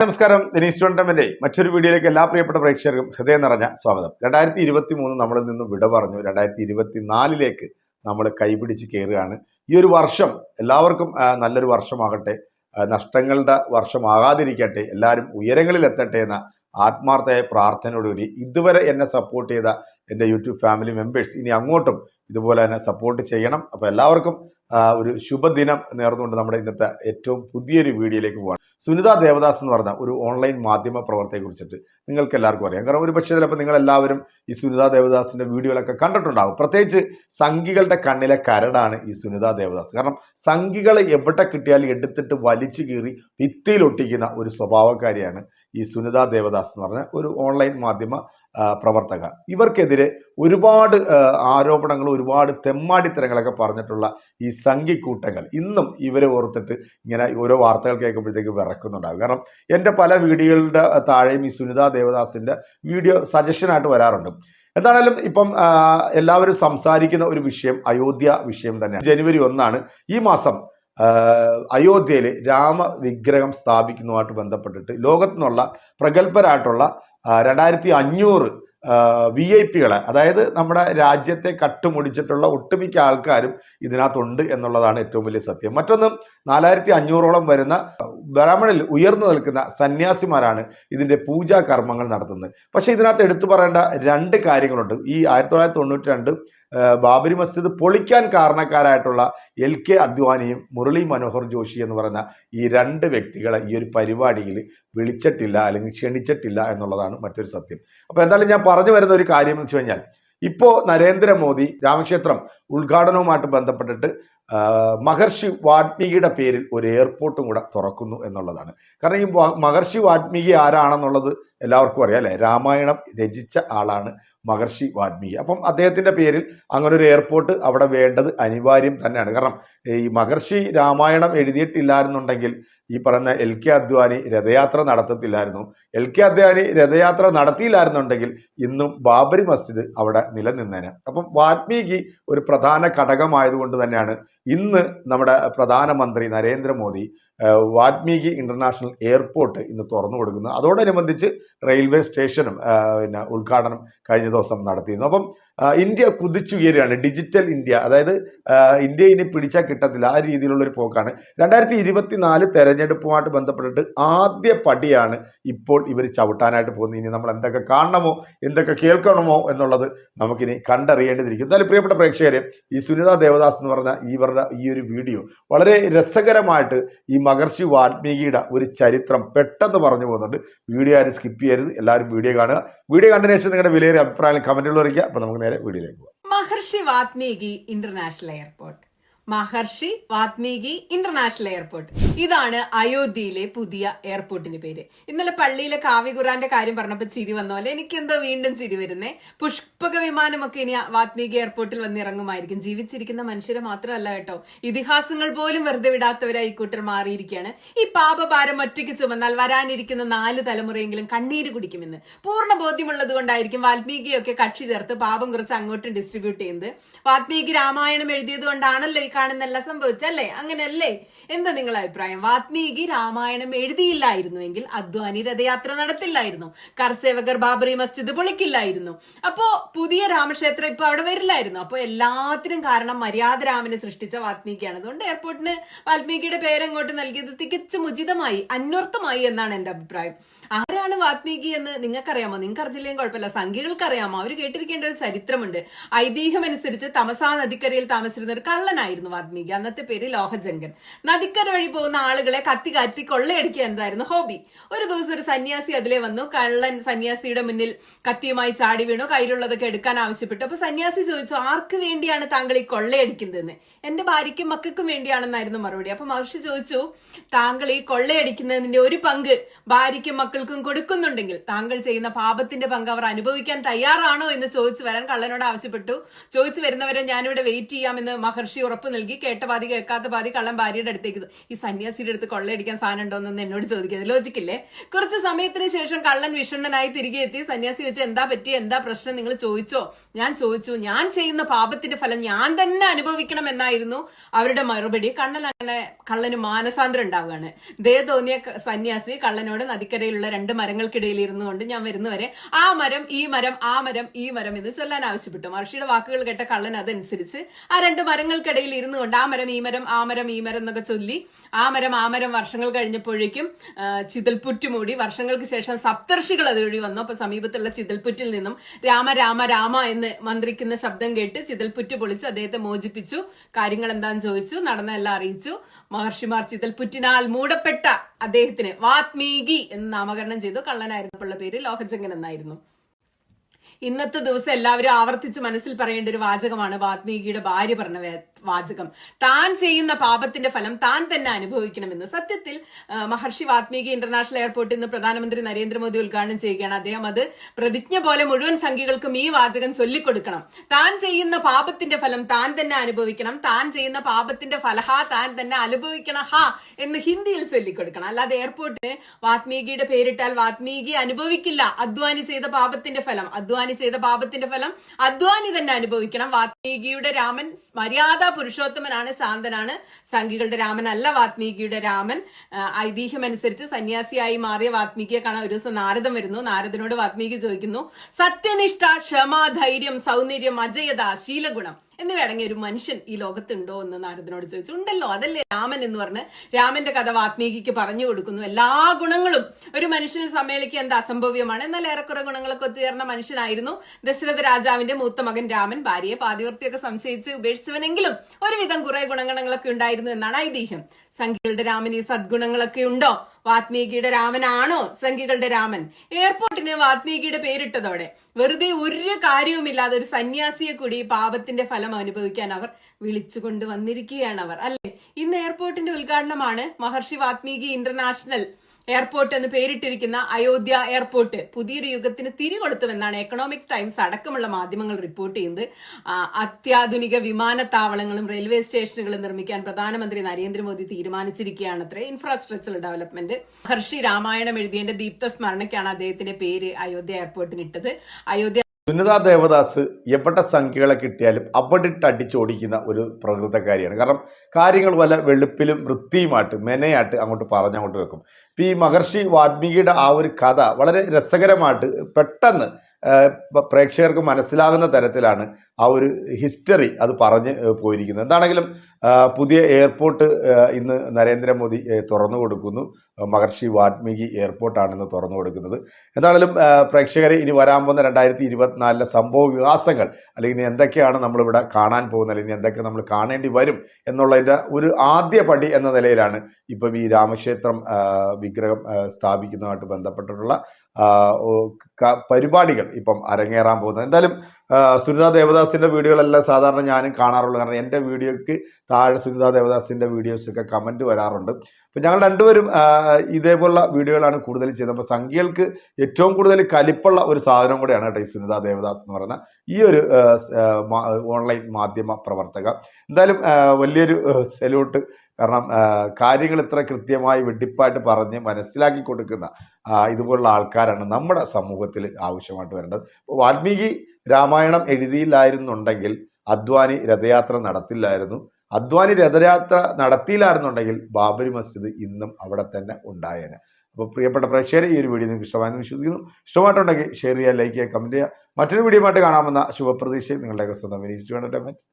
നമസ്കാരം ദിനീഷ് ടോണ്ടമിന്റെ മറ്റൊരു വീഡിയോയിലേക്ക് എല്ലാ പ്രിയപ്പെട്ട പ്രേക്ഷകർക്കും ഹൃദയം നിറഞ്ഞ സ്വാഗതം. രണ്ടായിരത്തി ഇരുപത്തി മൂന്ന് നമ്മളിൽ നിന്നും വിട പറഞ്ഞു. രണ്ടായിരത്തി ഇരുപത്തി നാലിലേക്ക് നമ്മൾ കൈപിടിച്ച് കയറുകയാണ് ഈ ഒരു വർഷം എല്ലാവർക്കും നല്ലൊരു വർഷമാകട്ടെ. നഷ്ടങ്ങളുടെ വർഷമാകാതിരിക്കട്ടെ. എല്ലാവരും ഉയരങ്ങളിൽ എത്തട്ടെ എന്ന ആത്മാർത്ഥമായ പ്രാർത്ഥനയോടുകൂടി ഇതുവരെ എന്നെ സപ്പോർട്ട് ചെയ്ത എന്റെ യൂട്യൂബ് ഫാമിലി മെമ്പേഴ്സ് ഇനി അങ്ങോട്ടും ഇതുപോലെ തന്നെ സപ്പോർട്ട് ചെയ്യണം. അപ്പോൾ എല്ലാവർക്കും ഒരു ശുഭദിനം നേർന്നുകൊണ്ട് നമ്മുടെ ഇന്നത്തെ ഏറ്റവും പുതിയൊരു വീഡിയോയിലേക്ക് പോകാം സുനിത ദേവദാസ് എന്ന് പറഞ്ഞ ഒരു ഓൺലൈൻ മാധ്യമ പ്രവർത്തകയെ കുറിച്ചിട്ട് നിങ്ങൾക്ക് എല്ലാവർക്കും അറിയാം. കാരണം ഒരു പക്ഷേ ചിലപ്പോൾ നിങ്ങൾ എല്ലാവരും ഈ സുനിത ദേവദാസിന്റെ വീഡിയോകളൊക്കെ കണ്ടിട്ടുണ്ടാകും പ്രത്യേകിച്ച് സംഘികളുടെ കണ്ണിലെ കരടാണ് ഈ സുനിത ദേവദാസ്. കാരണം സംഘികളെ എവിടെ കിട്ടിയാലും എടുത്തിട്ട് വലിച്ചു കീറി ഭിത്തിയിൽ ഒട്ടിക്കുന്ന ഒരു സ്വഭാവക്കാരിയാണ് ഈ സുനിത ദേവദാസ് എന്ന് പറഞ്ഞ ഒരു ഓൺലൈൻ മാധ്യമ പ്രവർത്തക. ഇവർക്കെതിരെ ഒരുപാട് ആരോപണങ്ങൾ ഒരുപാട് തെമ്മാടിത്തരങ്ങളൊക്കെ പറഞ്ഞിട്ടുള്ള ഈ സംഘിക്കൂട്ടങ്ങൾ ഇന്നും ഇവരെ ഓർത്തിട്ട് ഇങ്ങനെ ഓരോ വാർത്തകൾ കേൾക്കുമ്പോഴത്തേക്ക് വിറക്കുന്നുണ്ടാകും കാരണം എന്റെ പല വീഡിയോകളുടെ താഴെയും ഈ സുനിത ദേവദാസിന്റെ വീഡിയോ സജഷനായിട്ട് വരാറുണ്ട്. എന്താണേലും ഇപ്പം എല്ലാവരും സംസാരിക്കുന്ന ഒരു വിഷയം അയോധ്യ വിഷയം തന്നെയാണ്. ജനുവരി ഒന്നാണ് ഈ മാസം അയോധ്യയിൽ രാമവിഗ്രഹം സ്ഥാപിക്കുന്നതുമായിട്ട് ബന്ധപ്പെട്ടിട്ട് ലോകത്തു നിന്നുള്ള പ്രഗത്ഭരായിട്ടുള്ള രണ്ടായിരത്തി അഞ്ഞൂറ് വി ഐ പികളെ അതായത് നമ്മുടെ രാജ്യത്തെ കട്ടുമുടിച്ചിട്ടുള്ള ഒട്ടുമിക്ക ആൾക്കാരും ഇതിനകത്തുണ്ട് എന്നുള്ളതാണ് ഏറ്റവും വലിയ സത്യം. മറ്റൊന്ന് നാലായിരത്തി അഞ്ഞൂറോളം വരുന്ന ബ്രാഹ്മണിൽ ഉയർന്നു നിൽക്കുന്ന സന്യാസിമാരാണ് ഇതിന്റെ പൂജാ കർമ്മങ്ങൾ നടത്തുന്നത്. പക്ഷേ ഇതിനകത്ത് എടുത്തു പറയേണ്ട രണ്ട് കാര്യങ്ങളുണ്ട്. ഈ ആയിരത്തി തൊള്ളായിരത്തി തൊണ്ണൂറ്റി രണ്ട് ബാബരി മസ്ജിദ് പൊളിക്കാൻ കാരണക്കാരായിട്ടുള്ള എൽ കെ അദ്വാനിയും മുരളി മനോഹർ ജോഷി എന്ന് പറയുന്ന ഈ രണ്ട് വ്യക്തികളെ ഈ ഒരു പരിപാടിയിൽ വിളിച്ചിട്ടില്ല അല്ലെങ്കിൽ ക്ഷണിച്ചിട്ടില്ല എന്നുള്ളതാണ് മറ്റൊരു സത്യം. അപ്പോൾ എന്തായാലും ഞാൻ പറഞ്ഞു വരുന്ന ഒരു കാര്യം എന്ന് വെച്ച് കഴിഞ്ഞാൽ ഇപ്പോൾ നരേന്ദ്രമോദി രാമക്ഷേത്രം ഉദ്ഘാടനവുമായിട്ട് ബന്ധപ്പെട്ടിട്ട് മഹർഷി വാത്മീകിയുടെ പേരിൽ ഒരു എയർപോർട്ടും കൂടെ തുറക്കുന്നു എന്നുള്ളതാണ്. കാരണം ഈ മഹർഷി വാത്മീകി ആരാണെന്നുള്ളത് എല്ലാവർക്കും അറിയാം അല്ലേ? രാമായണം രചിച്ച ആളാണ് മഹർഷി വാൽമീകി. അപ്പം അദ്ദേഹത്തിന്റെ പേരിൽ അങ്ങനെ ഒരു എയർപോർട്ട് അവിടെ വേണ്ടത് അനിവാര്യം തന്നെയാണ്. കാരണം ഈ മഹർഷി രാമായണം എഴുതിയിട്ടില്ലായിരുന്നുണ്ടെങ്കിൽ ഈ പറയുന്ന എൽ കെ അദ്വാനി രഥയാത്ര നടത്തത്തില്ലായിരുന്നു. എൽ കെ അദ്വാനി രഥയാത്ര നടത്തിയില്ലായിരുന്നുണ്ടെങ്കിൽ ഇന്നും ബാബരി മസ്ജിദ് അവിടെ നിലനിന്നേനെ. അപ്പം വാൽമീകി ഒരു പ്രധാന ഘടകമായതുകൊണ്ട് തന്നെയാണ് ഇന്ന് നമ്മുടെ പ്രധാനമന്ത്രി നരേന്ദ്രമോദി വാൽമീകി ഇന്റർനാഷണൽ എയർപോർട്ട് ഇന്ന് തുറന്നു കൊടുക്കുന്നത് അതോടനുബന്ധിച്ച് റെയിൽവേ സ്റ്റേഷനും പിന്നെ ഉദ്ഘാടനം കഴിഞ്ഞ ദിവസം നടത്തിയിരുന്നു. അപ്പം ഇന്ത്യ കുതിച്ചുയരുകയാണ്. ഡിജിറ്റൽ ഇന്ത്യ അതായത് ഇന്ത്യ ഇനി പിടിച്ചാൽ കിട്ടത്തില്ല. ആ രീതിയിലുള്ള ഒരു പോക്കാണ്. രണ്ടായിരത്തി ഇരുപത്തി നാല് തെരഞ്ഞെടുപ്പുമായിട്ട് ബന്ധപ്പെട്ടിട്ട് ആദ്യ പടിയാണ് ഇപ്പോൾ ഇവർ ചവിട്ടാനായിട്ട് പോകുന്നത്. ഇനി നമ്മൾ എന്തൊക്കെ കാണണമോ എന്തൊക്കെ കേൾക്കണമോ എന്നുള്ളത് നമുക്കിനി കണ്ടറിയേണ്ടതിരിക്കും. എന്തായാലും പ്രിയപ്പെട്ട പ്രേക്ഷകരെ ഈ സുനിത ദേവദാസ് എന്ന് പറഞ്ഞ ഇവരുടെ ഈ ഒരു വീഡിയോ വളരെ രസകരമായിട്ട് ഈ മഹർഷി വാൽമീകിയുടെ ഒരു ചരിത്രം പെട്ടെന്ന് പറഞ്ഞു പോകുന്നുണ്ട്. വീഡിയോ ആരും സ്കിപ്പ് ചെയ്യരുത്. എല്ലാവരും വീഡിയോ കാണുക. വീഡിയോ കണ്ടതിന് ശേഷം നിങ്ങളുടെ വിലയേറിയ അഭിപ്രായം കമന്റുകൾ അറിയിക്കുക. അപ്പോൾ നമുക്ക് നേരെ വീഡിയോയിലേക്ക് പോകാം. Maharshi Valmiki international airport. Maharshi Valmiki international airport ഇതാണ് അയോധ്യയിലെ പുതിയ എയർപോർട്ടിന്റെ പേര്. ഇന്നലെ പള്ളിയിലെ കാവ്യ ഖുറാന്റെ കാര്യം പറഞ്ഞപ്പോൾ ചിരി വന്ന പോലെ എനിക്കെന്തോ വീണ്ടും ചിരി വരുന്നേ. പുഷ്പക വിമാനമൊക്കെ ഇനി വാത്മീകി എയർപോർട്ടിൽ വന്നിറങ്ങുമായിരിക്കും. ജീവിച്ചിരിക്കുന്ന മനുഷ്യരെ മാത്രമല്ല കേട്ടോ. ഇതിഹാസങ്ങൾ പോലും വെറുതെ വിടാത്തവരായി കൂട്ടർ മാറിയിരിക്കുകയാണ്. ഈ പാപഭാരം ഒറ്റയ്ക്ക് ചുമന്നാൽ വരാനിരിക്കുന്ന നാല് തലമുറയെങ്കിലും കണ്ണീര് കുടിക്കുമെന്ന്. പൂർണ ബോധ്യമുള്ളത് കൊണ്ടായിരിക്കും വാത്മീകിയൊക്കെ കക്ഷി ചേർത്ത് പാപം കുറച്ച് അങ്ങോട്ടും ഡിസ്ട്രിബ്യൂട്ട് ചെയ്യുന്നത്. വാത്മീകി രാമായണം എഴുതിയത് കൊണ്ടാണല്ലോ ഈ കാണുന്നെല്ലാം സംഭവിച്ചല്ലേ? അങ്ങനെയല്ലേ? എന്താ നിങ്ങളുടെ അഭിപ്രായം? വാത്മീകി രാമായണം എഴുതിയില്ലായിരുന്നുവെങ്കിൽ അദ്വാനി രഥയാത്ര നടത്തില്ലായിരുന്നു. കർസേവകർ ബാബറി മസ്ജിദ് പൊളിക്കില്ലായിരുന്നു. അപ്പോ പുതിയ രാമക്ഷേത്രം ഇപ്പൊ അവിടെ വരില്ലായിരുന്നു. അപ്പൊ എല്ലാത്തിനും കാരണം മര്യാദ രാമനെ സൃഷ്ടിച്ച വാത്മീകിയാണ്. അതുകൊണ്ട് എയർപോർട്ടിന് വാൽമീകിയുടെ പേരങ്ങോട്ട് നൽകിയത് തികച്ചും ഉചിതമായി അന്വർത്ഥമായി എന്നാണ് എന്റെ അഭിപ്രായം. ആരാണ് വാത്മീകി എന്ന് നിങ്ങൾക്കറിയാമോ? നിങ്ങൾക്ക് അറിഞ്ഞില്ലെങ്കിൽ കുഴപ്പമില്ല. സംഖ്യകൾക്ക് അറിയാമോ അവർ കേട്ടിരിക്കേണ്ട ഒരു ചരിത്രമുണ്ട്. ഐതിഹ്യം അനുസരിച്ച് തമസാ നദിക്കരയിൽ താമസിച്ചിരുന്ന ഒരു കള്ളനായിരുന്നു വാത്മീകി. അന്നത്തെ പേര് ലോഹജങ്കൻ നദിക്കര വഴി പോകുന്ന ആളുകളെ കത്തി കത്തി കൊള്ളയടിക്കുക എന്തായിരുന്നു? ഹോബി. ഒരു ദിവസം ഒരു സന്യാസി അതിലെ വന്നു. കള്ളൻ സന്യാസിയുടെ മുന്നിൽ കത്തിയുമായി ചാടി വീണു. കയ്യിലുള്ളതൊക്കെ എടുക്കാൻ ആവശ്യപ്പെട്ടു. അപ്പൊ സന്യാസി ചോദിച്ചു ആർക്ക് വേണ്ടിയാണ് താങ്കൾ ഈ കൊള്ളയടിക്കുന്നതെന്ന്? എന്റെ ഭാര്യയ്ക്കും മക്കൾക്കും വേണ്ടിയാണെന്നായിരുന്നു മറുപടി. അപ്പൊ മഹർഷി ചോദിച്ചു താങ്കൾ ഈ കൊള്ളയടിക്കുന്നതിന്റെ ഒരു പങ്ക് ഭാര്യയ്ക്കും മക്കൾക്കും കൊടുക്കുന്നുണ്ടെങ്കിൽ താങ്കൾ ചെയ്യുന്ന പാപത്തിന്റെ പങ്ക് അവർ അനുഭവിക്കാൻ തയ്യാറാണോ എന്ന് ചോദിച്ചു വരാൻ കള്ളനോട് ആവശ്യപ്പെട്ടു. ചോദിച്ചു വരുന്നവരെ ഞാനിവിടെ വെയിറ്റ് ചെയ്യാമെന്ന് മഹർഷി ഉറപ്പ് നൽകി. കേട്ട പാതി കേൾക്കാത്ത പാതി കള്ളൻ ഭാര്യയുടെ അടുത്ത് അടുത്തേക്ക് ഈ സന്യാസിയുടെ അടുത്ത് കൊള്ളയടിക്കാൻ സാധനം ഉണ്ടോയെന്ന് എന്നോട് ചോദിക്കുന്നത് ലോജിക്കില്ലേ കുറച്ച് സമയത്തിന് ശേഷം കള്ളൻ വിഷണ്ണനായി തിരികെ എത്തി. സന്യാസി വെച്ച് എന്താ പറ്റി എന്താ പ്രശ്നം? നിങ്ങൾ ചോദിച്ചോ? ഞാൻ ചോദിച്ചു ഞാൻ ചെയ്യുന്ന പാപത്തിന്റെ ഫലം ഞാൻ തന്നെ അനുഭവിക്കണം എന്നായിരുന്നു. അവരുടെ മറുപടി കണ്ണൻ അങ്ങനെ കള്ളന് മാനസാന്തരം ഉണ്ടാവുകയാണ്. ദേ തോന്നിയ സന്യാസി കള്ളനോട് നദിക്കരയിലുള്ള രണ്ട് മരങ്ങൾക്കിടയിൽ ഇരുന്നു കൊണ്ട് ഞാൻ വരുന്നവരെ ആ മരം ഈ മരം ആ മരം ഈ മരം എന്ന് ചൊല്ലാൻ ആവശ്യപ്പെട്ടു. മഹർഷിയുടെ വാക്കുകൾ കേട്ട കള്ളൻ അതനുസരിച്ച് ആ രണ്ട് മരങ്ങൾക്കിടയിൽ ഇരുന്നു കൊണ്ട് ആ മരം ഈ മരം ആ മരം ഈ മരം എന്നൊക്കെ ചൊല്ലി ആ മരം ആ മരം വർഷങ്ങൾ കഴിഞ്ഞപ്പോഴേക്കും ചിതൽപുറ്റ് മൂടി വർഷങ്ങൾക്ക് ശേഷം സപ്തർഷികൾ അതുവഴി വന്നു. അപ്പൊ സമീപത്തുള്ള ചിതൽപുറ്റിൽ നിന്നും രാമ രാമ രാമ എന്ന് മന്ത്രിക്കുന്ന ശബ്ദം കേട്ട് ചിതൽപുറ്റ് പൊളിച്ച് അദ്ദേഹത്തെ മോചിപ്പിച്ചു. കാര്യങ്ങൾ എന്താന്ന് ചോദിച്ചു? നടന്നെല്ലാം അറിയിച്ചു. മഹർഷിമാർ ചിതൽപുറ്റിനാൽ മൂടപ്പെട്ട അദ്ദേഹത്തിന് വാത്മീകി എന്ന് നാമകരണം ചെയ്തു കള്ളനായിരുന്നപ്പോഴുള്ള പേര് ലോഹജങ്കൻ എന്നായിരുന്നു. ഇന്നത്തെ ദിവസം എല്ലാവരും ആവർത്തിച്ച് മനസ്സിൽ പറയേണ്ട ഒരു വാചകമാണ് വാത്മീകിയുടെ ഭാര്യ പറഞ്ഞ വാചകം. താൻ ചെയ്യുന്ന പാപത്തിന്റെ ഫലം താൻ തന്നെ അനുഭവിക്കണമെന്ന്. സത്യത്തിൽ മഹർഷി വാത്മീകി ഇന്റർനാഷണൽ എയർപോർട്ടിൽ നിന്ന് പ്രധാനമന്ത്രി നരേന്ദ്രമോദി ഉദ്ഘാടനം ചെയ്യുകയാണ്. അദ്ദേഹം അത് പ്രതിജ്ഞ പോലെ മുഴുവൻ സംഖ്യകൾക്കും ഈ വാചകം ചൊല്ലിക്കൊടുക്കണം. താൻ ചെയ്യുന്ന പാപത്തിന്റെ ഫലം താൻ തന്നെ അനുഭവിക്കണം. താൻ ചെയ്യുന്ന പാപത്തിന്റെ ഫലഹ താൻ തന്നെ അനുഭവിക്കണം. ഹ എന്ന് ഹിന്ദിയിൽ ചൊല്ലിക്കൊടുക്കണം. അല്ലാതെ എയർപോർട്ടിന് വാത്മീകിയുടെ പേരിട്ടാൽ വാത്മീകി അനുഭവിക്കില്ല. അധ്വാനി ചെയ്ത പാപത്തിന്റെ ഫലം. അധ്വാനി ചെയ്ത പാപത്തിന്റെ ഫലം അധ്വാനി തന്നെ അനുഭവിക്കണം. വാത്മീകിയുടെ രാമൻ മര്യാദ പുരുഷോത്തമനാണ് ശാന്തനാണ്. സംഘികളുടെ രാമൻ അല്ല വാത്മീകിയുടെ രാമൻ. ആ, ഐതിഹ്യം അനുസരിച്ച് സന്യാസിയായി മാറിയ വാത്മീകിയെ കാണാൻ ഒരു ദിവസം നാരദം വരുന്നു. നാരദനോട് വാത്മീകി ചോദിക്കുന്നു സത്യനിഷ്ഠ ക്ഷമ ധൈര്യം സൗന്ദര്യം അജയത ശീലഗുണം. എന്നിവയടങ്ങിയ ഒരു മനുഷ്യൻ ഈ ലോകത്തുണ്ടോ എന്ന് നാരദനോട് ചോദിച്ചു. ഉണ്ടല്ലോ അതല്ലേ രാമൻ എന്ന് പറഞ്ഞ് രാമന്റെ കഥ വാത്മീകിക്ക് പറഞ്ഞു കൊടുക്കുന്നു. എല്ലാ ഗുണങ്ങളും ഒരു മനുഷ്യനെ സമ്മേളിക്കുക എന്താ അസംഭവ്യമാണ്. എന്നാൽ ഏറെക്കുറെ ഗുണങ്ങളൊക്കെ ഒത്തുചേർന്ന മനുഷ്യനായിരുന്നു ദശരഥ രാജാവിന്റെ മൂത്ത മകൻ രാമൻ. ഭാര്യയെ പാതിവർത്തിയൊക്കെ സംശയിച്ച് ഉപേക്ഷിച്ചവനെങ്കിലും ഒരുവിധം കുറെ ഗുണഗണങ്ങളൊക്കെ ഉണ്ടായിരുന്നു എന്നാണ് ഐതിഹ്യം. സംഖ്യകളുടെ രാമൻ ഈ സദ്ഗുണങ്ങളൊക്കെ ഉണ്ടോ? വാത്മീകിയുടെ രാമനാണോ സംഖ്യകളുടെ രാമൻ? എയർപോർട്ടിന് വാത്മീകിയുടെ പേരിട്ടതോടെ വെറുതെ ഒരു കാര്യവുമില്ലാതെ ഒരു സന്യാസിയെ കൂടി പാപത്തിന്റെ ഫലം അനുഭവിക്കാൻ അവർ വിളിച്ചുകൊണ്ട് വന്നിരിക്കുകയാണ് അവർ. അല്ലെ? ഇന്ന് എയർപോർട്ടിന്റെ ഉദ്ഘാടനമാണ് മഹർഷി വാത്മീകി ഇന്റർനാഷണൽ എയർപോർട്ട് എന്ന് പേരിട്ടിരിക്കുന്ന അയോധ്യ എയർപോർട്ട് പുതിയൊരു യുഗത്തിന് തിരികൊളുത്തുമെന്നാണ് എക്കണോമിക് ടൈംസ് അടക്കമുള്ള മാധ്യമങ്ങൾ റിപ്പോർട്ട് ചെയ്യുന്നത്. അത്യാധുനിക വിമാനത്താവളങ്ങളും റെയിൽവേ സ്റ്റേഷനുകളും നിർമ്മിക്കാൻ പ്രധാനമന്ത്രി നരേന്ദ്രമോദി തീരുമാനിച്ചിരിക്കുകയാണ് അത്ര ഇൻഫ്രാസ്ട്രക്ചർ ഡെവലപ്മെന്റ് മഹർഷി രാമായണം എഴുതിയതിന്റെ ദീപ്ത സ്മരണയ്ക്കാണ് അദ്ദേഹത്തിന്റെ പേര് അയോധ്യ എയർപോർട്ടിന് ഇട്ടത് അയോധ്യ സുനിത ദേവദാസ് എവിടെ സംഖ്യകളെ കിട്ടിയാലും അവിടിട്ട് അടിച്ചോടിക്കുന്ന ഒരു പ്രകൃതക്കാരിയാണ് കാരണം കാര്യങ്ങൾ വല്ല വെളുപ്പിലും വൃത്തിയുമായിട്ട് മെനയായിട്ട് അങ്ങോട്ട് പറഞ്ഞങ്ങോട്ട് വെക്കും. ഇപ്പം ഈ മഹർഷി വാൽമീകിയുടെ ആ ഒരു കഥ വളരെ രസകരമായിട്ട് പെട്ടെന്ന് പ്രേക്ഷകർക്ക് മനസ്സിലാകുന്ന തരത്തിലാണ് ആ ഒരു ഹിസ്റ്ററി അത് പറഞ്ഞ് പോയിരിക്കുന്നത്. എന്താണെങ്കിലും പുതിയ എയർപോർട്ട് ഇന്ന് നരേന്ദ്രമോദി തുറന്നു കൊടുക്കുന്നു. മഹർഷി വാൽമീകി എയർപോർട്ടാണെന്ന് തുറന്നു കൊടുക്കുന്നത്. എന്താണെങ്കിലും പ്രേക്ഷകരെ ഇനി വരാൻ പോകുന്ന രണ്ടായിരത്തി ഇരുപത്തിനാലിലെ സംഭവ വികാസങ്ങൾ അല്ലെങ്കിൽ എന്തൊക്കെയാണ് നമ്മളിവിടെ കാണാൻ പോകുന്നത് അല്ലെങ്കിൽ എന്തൊക്കെ നമ്മൾ കാണേണ്ടി വരും എന്നുള്ളതിന്റെ ഒരു ആദ്യ പടി എന്ന നിലയിലാണ് ഇപ്പം ഈ രാമക്ഷേത്രം വിഗ്രഹം സ്ഥാപിക്കുന്നതുമായിട്ട് ബന്ധപ്പെട്ടിട്ടുള്ള പരിപാടികൾ ഇപ്പം അരങ്ങേറാൻ പോകുന്നത്. എന്തായാലും സുനിത ദേവദാസിന്റെ വീഡിയോകളെല്ലാം സാധാരണ ഞാനും കാണാറുള്ളൂ. കാരണം എന്റെ വീഡിയോയ്ക്ക് താഴെ സുനിത ദേവദാസിന്റെ വീഡിയോസൊക്കെ കമന്റ് വരാറുണ്ട്. അപ്പം ഞങ്ങൾ രണ്ടുപേരും ഇതേപോലുള്ള വീഡിയോകളാണ് കൂടുതൽ ചെയ്യുന്നത്. അപ്പോൾ സംഖ്യകൾക്ക് ഏറ്റവും കൂടുതൽ കലിപ്പുള്ള ഒരു സാധനം കൂടെയാണ് കേട്ടോ ഈ സുനിത ദേവദാസ് എന്ന് പറയുന്ന ഈ ഒരു ഓൺലൈൻ മാധ്യമ പ്രവർത്തക. എന്തായാലും വലിയൊരു സെല്യൂട്ട് കാരണം കാര്യങ്ങൾ ഇത്ര കൃത്യമായി വെട്ടിപ്പായിട്ട് പറഞ്ഞ് മനസ്സിലാക്കി കൊടുക്കുന്ന ഇതുപോലുള്ള ആൾക്കാരാണ് നമ്മുടെ സമൂഹത്തിൽ ആവശ്യമായിട്ട് വരേണ്ടത്. അപ്പോൾ വാൽമീകി രാമായണം എഴുതിയില്ലായിരുന്നുണ്ടെങ്കിൽ അദ്വാനി രഥയാത്ര നടത്തില്ലായിരുന്നു. അദ്വാനി രഥയാത്ര നടത്തിയില്ലായിരുന്നുണ്ടെങ്കിൽ ബാബരി മസ്ജിദ് ഇന്നും അവിടെ തന്നെ ഉണ്ടായേനെ. അപ്പോൾ പ്രിയപ്പെട്ട പ്രേക്ഷകരെ ഈ ഒരു വീഡിയോ നിങ്ങൾക്ക് ഇഷ്ടമായെന്ന് വിശ്വസിക്കുന്നു. ഇഷ്ടമായിട്ടുണ്ടെങ്കിൽ ഷെയർ ചെയ്യുക ലൈക്ക് ചെയ്യുക കമന്റ് ചെയ്യുക. മറ്റൊരു വീഡിയോ ആയിട്ട് കാണാമെന്ന ശുഭപ്രതീക്ഷയും നിങ്ങളുടെയൊക്കെ സ്വന്തം